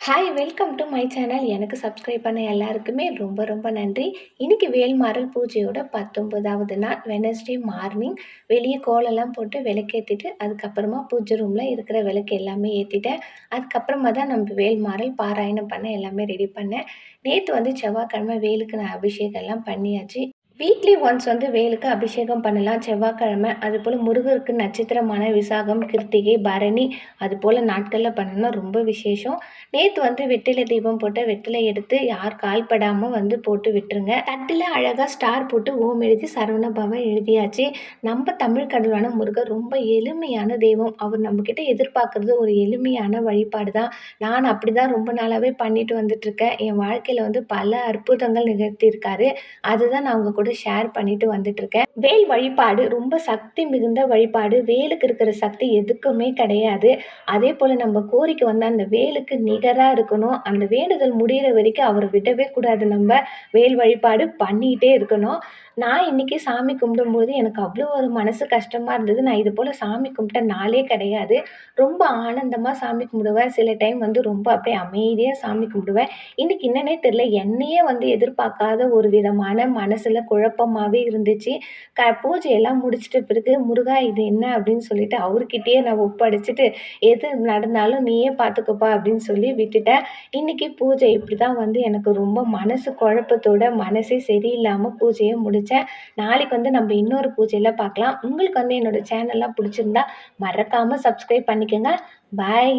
Hi welcome to my channel எனக்கு subscribe பண்ண எல்லாருக்குமே ரொம்ப ரொம்ப நன்றி. இன்றைக்கி வேல்மாறல் பூஜையோட பத்தொம்பதாவது நாள் வெனஸ்டே மார்னிங் வெளியே கோலெல்லாம் போட்டு விளக்கேற்றிட்டு அதுக்கப்புறமா பூஜை ரூமில் இருக்கிற விளக்கு எல்லாமே ஏற்றிட்டேன் அதுக்கப்புறமா தான் நம்ம வேல்மாறல் பாராயணம் பண்ண எல்லாமே ரெடி பண்ணேன். நேற்று வந்து செவ்வாய்க்கிழமை வேலுக்கு நான் அபிஷேகம்லாம் பண்ணியாச்சு. வீக்லி ஒன்ஸ் வந்து வேலுக்கு அபிஷேகம் பண்ணலாம் செவ்வாய்க்கிழமை அதுபோல் முருகருக்கு நட்சத்திரமான விசாகம் கிருத்திகை பரணி அது போல் நாட்களில் பண்ணணும் ரொம்ப விசேஷம். நேற்று வந்து வெற்றிலை தீபம் போட்ட வெற்றிலை எடுத்து யார் கால்படாமல் வந்து போட்டு விட்டுருங்க. தட்டில் அழகாக ஸ்டார் போட்டு ஓம் எழுதி சரவணபவன் எழுதியாச்சு. நம்ம தமிழ் கடவுளான முருகர் ரொம்ப எளிமையான தெய்வம். அவர் நம்மக்கிட்ட எதிர்பார்க்குறது ஒரு எளிமையான வழிபாடு தான் நான் அப்படி தான் ரொம்ப நாளாகவே பண்ணிட்டு வந்துட்டுருக்கேன் என் வாழ்க்கையில் வந்து பல அற்புதங்கள் நிகழ்த்தியிருக்காரு. அதுதான் நான் உங்கள் கூட வந்து ஷேர் பண்ணிட்டு வந்துட்டு இருக்கேன் வேல் வழிபாடு ரொம்ப சக்தி மிகுந்த வழிபாடு. வேலுக்கு இருக்கிற சக்தி எதுக்குமே கிடையாது. அதே போல் நம்ம கோரிக்கை வந்து அந்த வேலுக்கு நிகராக இருக்கணும். அந்த வேண்டுதல் முடிகிற வரைக்கும் அவரை விடவே கூடாது. நம்ம வேல் வழிபாடு பண்ணிகிட்டே இருக்கணும். நான் இன்றைக்கி சாமி கும்பிடும்போது எனக்கு அவ்வளோ ஒரு மனசு கஷ்டமாக இருந்தது. நான் இது போல் சாமி கும்பிட்ட நாளே கிடையாது. ரொம்ப ஆனந்தமாக சாமி கும்பிடுவேன். சில டைம் வந்து ரொம்ப அப்படியே அமைதியாக சாமி கும்பிடுவேன். இன்றைக்கி என்னன்னே தெரில என்னையே வந்து எதிர்பார்க்காத ஒரு விதமான மனசில் குழப்பமாகவே இருந்துச்சு. க பூஜையெல்லாம் முடிச்சிட்ட பிறகு முருகா இது என்ன? அப்படின்னு சொல்லிட்டு அவர்கிட்டயே நான் ஒப்படைச்சிட்டு எது நடந்தாலும் நீயே பார்த்துக்கப்பா அப்படின்னு சொல்லி விட்டுட்டேன். இன்றைக்கி பூஜை இப்படி தான் வந்து எனக்கு ரொம்ப மனசு குழப்பத்தோட மனசே சரியில்லாமல் பூஜையை முடித்தேன் நாளைக்கு வந்து நம்ம இன்னொரு பூஜையில் பார்க்கலாம். உங்களுக்கு வந்து என்னோடய சேனல்லாம் பிடிச்சிருந்தா மறக்காமல் சப்ஸ்கிரைப் பண்ணிக்கோங்க. பாய்